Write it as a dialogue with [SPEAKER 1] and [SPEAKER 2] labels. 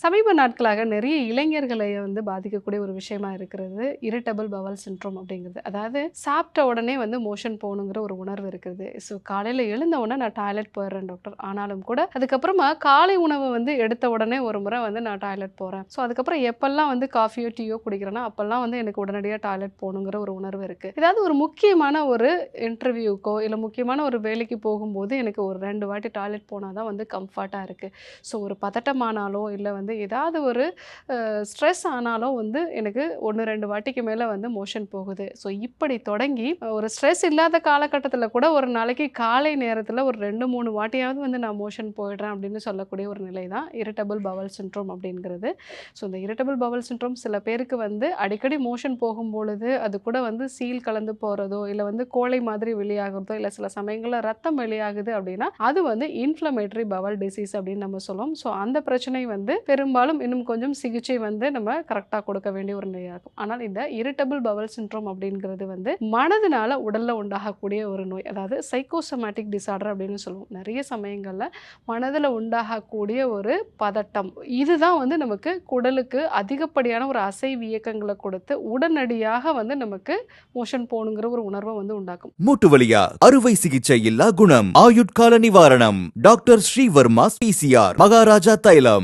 [SPEAKER 1] சமீப நாட்களாக நிறைய இளைஞர்களை வந்து பாதிக்கக்கூடிய ஒரு விஷயமா இருக்கிறது. இரிட்டபிள் பவல் சின்ட்ரோம் அப்படிங்கிறது. அதாவது சாப்பிட்ட உடனே வந்து மோஷன் போகணுங்கிற ஒரு உணர்வு இருக்குது. ஸோ காலையில் எழுந்த உடனே நான் டாய்லெட் போயிடுறேன் டாக்டர் ஆனாலும் கூட அதுக்கப்புறமா காலை உணவு வந்து எடுத்த உடனே ஒரு முறை வந்து நான் டாய்லெட் போகிறேன் ஸோ அதுக்கப்புறம் எப்பெல்லாம் வந்து காஃபியோ டீயோ குடிக்கிறேன்னா அப்போல்லாம் வந்து எனக்கு உடனடியாக டாய்லெட் போகணுங்கிற ஒரு உணர்வு இருக்குது ஏதாவது ஒரு முக்கியமான ஒரு இன்டர்வியூக்கோ இல்லை முக்கியமான ஒரு வேலைக்கு போகும்போது எனக்கு ஒரு ரெண்டு வாட்டி டாய்லெட் போனால் தான் வந்து கம்ஃபர்ட்டாக இருக்குது ஸோ ஒரு பதட்டமானாலோ இல்லை வந்து ஏதாவது ஒரு ஸ்ட்ரெஸ் ஆனாலும் வந்து எனக்கு ஒன்று ரெண்டு வாட்டிக்கு மேலே வந்து மோஷன் போகுது. ஸோ இப்படி தொடங்கி ஒரு ஸ்ட்ரெஸ் இல்லாத காலகட்டத்தில் கூட ஒரு நாளைக்கு காலை நேரத்தில் ஒரு ரெண்டு மூணு வாட்டியாவது வந்து நான் மோஷன் போயிடுறேன் அப்படின்னு சொல்லக்கூடிய ஒரு நிலை தான் இரிட்டபிள் பவல் சின்ட்ரோம் அப்படிங்கிறது. ஸோ இந்த இரிட்டபிள் பவல் சின்ட்ரோம் சில பேருக்கு வந்து அடிக்கடி மோஷன் போகும் பொழுது அது கூட வந்து சீல் கலந்து போகிறதோ இல்லை வந்து கோழை மாதிரி வெளியாகிறதோ இல்லை சில சமயங்களில் ரத்தம் வெளியாகுது அப்படின்னா அது வந்து இன்ஃப்ளமேட்டரி பவல் டிசீஸ் அப்படின்னு நம்ம சொல்லுவோம். ஸோ அந்த பிரச்சனை வந்து பெரும்பாலும் இன்னும் கொஞ்சம் சிகிச்சை வந்து நம்ம கரெக்டாக கொடுக்க வேண்டிய ஒரு நிலையாகும் ஆனால் இந்த இரிட்டபிள் பவல் சின்ட்ரோம் அப்படிங்கிறது வந்து மனதினால உடலில் உண்டாகக்கூடிய ஒரு நோய் அதாவது சைக்கோசமேட்டிக் டிசார்டர் அப்படின்னு சொல்லுவோம். நிறைய சமயங்களில் மனதில் உண்டாகக்கூடிய ஒரு பதட்டம் இதுதான் வந்து நமக்கு குடலுக்கு அதிகப்படியான ஒரு அசைவு இயக்கங்களை கொடுத்து உடனடியாக வந்து நமக்கு மோஷன் போகணுங்கிற ஒரு உணர்வை வந்து உண்டாக்கும்.
[SPEAKER 2] மூட்டு வழியா அறுவை சிகிச்சை இல்லா குணம்? ஆயுட்கால நிவாரணம்? டாக்டர் ஸ்ரீவர்மா பிசிஆர் மகாராஜா தைலம்.